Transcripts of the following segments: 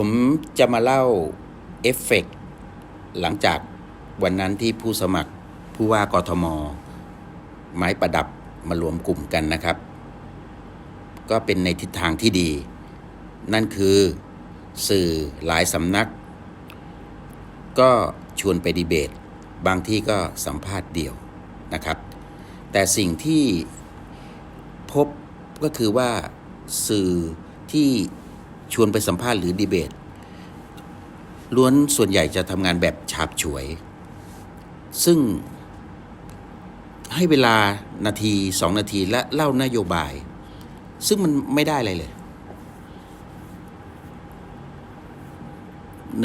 ผมจะมาเล่าเอฟเฟกต์หลังจากวันนั้นที่ผู้สมัครผู้ว่ากทม ไม้ประดับมารวมกลุ่มกันนะครับ ก็เป็นในทิศทางที่ดี นั่นคือสื่อหลายสำนัก ก็ชวนไปดีเบต บางที่ก็สัมภาษณ์เดี่ยวนะครับ แต่สิ่งที่พบก็คือว่าสื่อที่ ชวนไปสัมภาษณ์หรือดีเบต ล้วนส่วนใหญ่จะทำงานแบบฉาบฉวย ซึ่งให้เวลานาทีสองนาทีและเล่านโยบาย ซึ่งมันไม่ได้อะไรเลย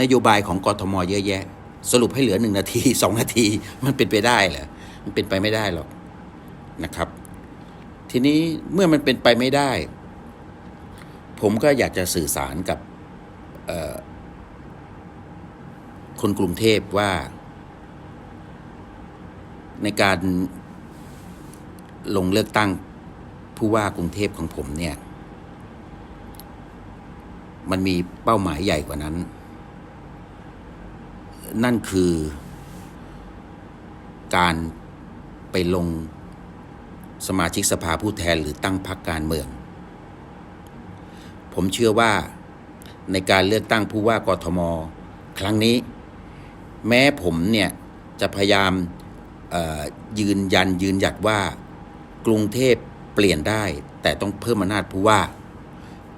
นโยบายของกทมเยอะแยะ สรุปให้เหลือหนึ่งนาทีสองนาทีมันเป็นไปได้เหรอมันเป็นไปไม่ได้หรอกนะครับ ทีนี้เมื่อมันเป็นไปไม่ได้ ผมก็อยากจะสื่อสารกับคนกรุงเทพว่า ในการลงเลือกตั้งผู้ว่ากรุงเทพของผมเนี่ย มันมีเป้าหมายใหญ่กว่านั้น นั่นคือการไปลงสมาชิกสภาผู้แทนหรือตั้งพรรคการเมือง ผมเชื่อว่าในการเลือกตั้งผู้ว่ากทม ครั้งนี้ แม้ผมเนี่ย จะพยายามยืนยันยืนหยัดว่ากรุงเทพเปลี่ยนได้ แต่ต้องเพิ่มอำนาจผู้ว่า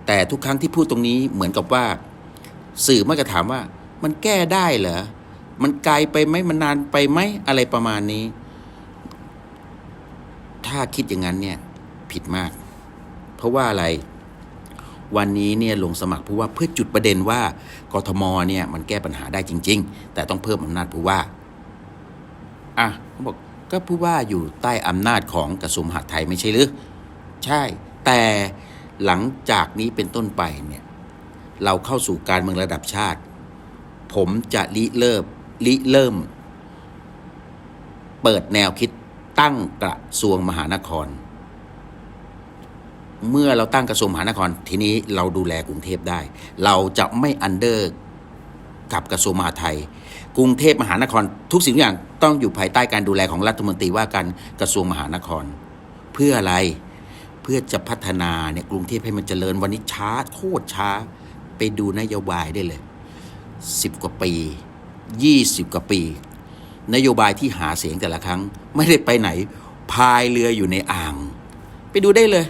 แต่ทุกครั้งที่พูดตรงนี้เหมือนกับว่า สื่อมักจะถามว่ามันแก้ได้เหรอ มันไกลไปไหมมันนานไปไหมอะไรประมาณนี้ ถ้าคิดอย่างนั้นเนี่ยผิดมาก เพราะว่าอะไร วันนี้เนี่ยลงสมัครผู้ว่าเพื่อจุดประเด็นว่ากทมเนี่ยมันแก้ปัญหาได้จริง ๆ แต่ต้องเพิ่มอำนาจผู้ว่าอะเขาบอกก็ผู้ว่าอยู่ใต้อำนาจของกระทรวงมหาดไทยไม่ใช่หรือ ใช่ แต่หลังจากนี้เป็นต้นไปเนี่ยเราเข้าสู่การเมืองระดับชาติ ผมจะริเริ่มริเริ่ม เปิดแนวคิดตั้งกระทรวงมหานคร เมื่อเราตั้งกระทรวงมหานครทีนี้เราดูแลกรุงเทพได้ เราจะไม่อันเดอร์กับกระทรวงมหาดไทย กรุงเทพมหานครทุกสิ่งทุกอย่างต้องอยู่ภายใต้การดูแลของรัฐมนตรีว่าการกระทรวงมหานคร เพื่ออะไรเพื่อจะพัฒนาเนี่ยกรุงเทพให้มันเจริญวันนี้ช้าโคตรช้าไปดูนโยบายได้เลยสิบกว่าปียี่สิบกว่าปี นโยบายที่หาเสียงแต่ละครั้ง ไม่ได้ไปไหนพายเรืออยู่ในอ่าง ไปดูได้เลย